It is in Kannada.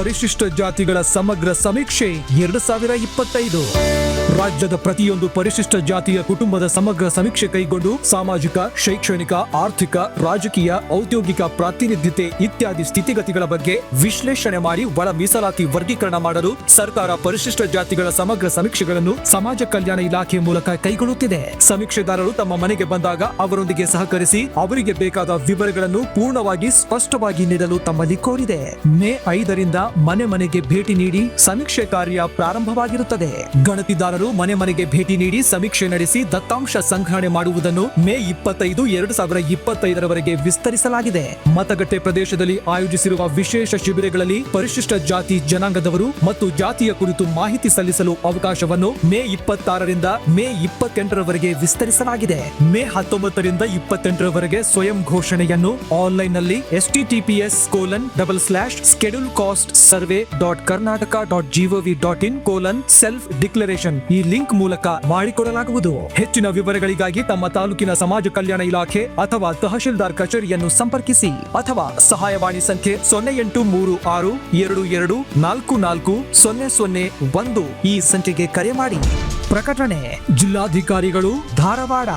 ಪರಿಶಿಷ್ಟ ಜಾತಿಗಳ ಸಮಗ್ರ ಸಮೀಕ್ಷೆ ಎರಡು ಸಾವಿರ ಇಪ್ಪತ್ತೈದು. ರಾಜ್ಯದ ಪ್ರತಿಯೊಂದು ಪರಿಶಿಷ್ಟ ಜಾತಿಯ ಕುಟುಂಬದ ಸಮಗ್ರ ಸಮೀಕ್ಷೆ ಕೈಗೊಂಡು ಸಾಮಾಜಿಕ, ಶೈಕ್ಷಣಿಕ, ಆರ್ಥಿಕ, ರಾಜಕೀಯ, ಔದ್ಯೋಗಿಕ ಪ್ರಾತಿನಿಧ್ಯತೆ ಇತ್ಯಾದಿ ಸ್ಥಿತಿಗತಿಗಳ ಬಗ್ಗೆ ವಿಶ್ಲೇಷಣೆ ಮಾಡಿ ಒಳ ಮೀಸಲಾತಿ ವರ್ಗೀಕರಣ ಮಾಡಲು ಸರ್ಕಾರ ಪರಿಶಿಷ್ಟ ಜಾತಿಗಳ ಸಮಗ್ರ ಸಮೀಕ್ಷೆಗಳನ್ನು ಸಮಾಜ ಕಲ್ಯಾಣ ಇಲಾಖೆ ಮೂಲಕ ಕೈಗೊಳ್ಳುತ್ತಿದೆ. ಸಮೀಕ್ಷೆದಾರರು ತಮ್ಮ ಮನೆಗೆ ಬಂದಾಗ ಅವರೊಂದಿಗೆ ಸಹಕರಿಸಿ ಅವರಿಗೆ ಬೇಕಾದ ವಿವರಗಳನ್ನು ಪೂರ್ಣವಾಗಿ ಸ್ಪಷ್ಟವಾಗಿ ನೀಡಲು ತಮ್ಮಲ್ಲಿ ಕೋರಿದೆ. ಮೇ ಐದರಿಂದ ಮನೆ ಮನೆಗೆ ಭೇಟಿ ನೀಡಿ ಸಮೀಕ್ಷೆ ಕಾರ್ಯ ಪ್ರಾರಂಭವಾಗಿರುತ್ತದೆ. ಗಣತಿದಾರರು ಮನೆ ಮನೆಗೆ ಭೇಟಿ ನೀಡಿ ಸಮೀಕ್ಷೆ ನಡೆಸಿ ದತ್ತಾಂಶ ಸಂಗ್ರಹಣೆ ಮಾಡುವುದನ್ನು ಮೇ ಇಪ್ಪತ್ತೈದು, ಎರಡು ಸಾವಿರ ಇಪ್ಪತ್ತೈದರವರೆಗೆ ವಿಸ್ತರಿಸಲಾಗಿದೆ. ಮತಗಟ್ಟೆ ಪ್ರದೇಶದಲ್ಲಿ ಆಯೋಜಿಸಿರುವ ವಿಶೇಷ ಶಿಬಿರಗಳಲ್ಲಿ ಪರಿಶಿಷ್ಟ ಜಾತಿ ಜನಾಂಗದವರು ಮತ್ತು ಜಾತಿಯ ಕುರಿತು ಮಾಹಿತಿ ಸಲ್ಲಿಸಲು ಅವಕಾಶವನ್ನು ಮೇ ಇಪ್ಪತ್ತಾರರಿಂದ ಮೇ ಇಪ್ಪತ್ತೆಂಟರವರೆಗೆ ವಿಸ್ತರಿಸಲಾಗಿದೆ. ಮೇ ಹತ್ತೊಂಬತ್ತರಿಂದ ಇಪ್ಪತ್ತೆಂಟರವರೆಗೆ ಸ್ವಯಂ ಘೋಷಣೆಯನ್ನು ಆನ್ಲೈನ್ನಲ್ಲಿ HTTPS colon double slash schedule caste survey dot Karnataka dot GOV dot in colon self declaration ಈ ಲಿಂಕ್ ಮೂಲಕ ಮಾಡಿಕೊಡಲಾಗುವುದು. ಹೆಚ್ಚಿನ ವಿವರಗಳಿಗಾಗಿ ತಮ್ಮ ತಾಲೂಕಿನ ಸಮಾಜ ಕಲ್ಯಾಣ ಇಲಾಖೆ ಅಥವಾ ತಹಶೀಲ್ದಾರ್ ಕಚೇರಿಯನ್ನು ಸಂಪರ್ಕಿಸಿ ಅಥವಾ ಸಹಾಯವಾಣಿ ಸಂಖ್ಯೆ ಸೊನ್ನೆ ಎಂಟು ಮೂರು ಆರು ಎರಡು ಎರಡು ನಾಲ್ಕು ನಾಲ್ಕು ಸೊನ್ನೆ ಸೊನ್ನೆ ಒಂದು ಈ ಸಂಖ್ಯೆಗೆ ಕರೆ ಮಾಡಿ. ಪ್ರಕಟಣೆ, ಜಿಲ್ಲಾಧಿಕಾರಿಗಳು ಧಾರವಾಡ.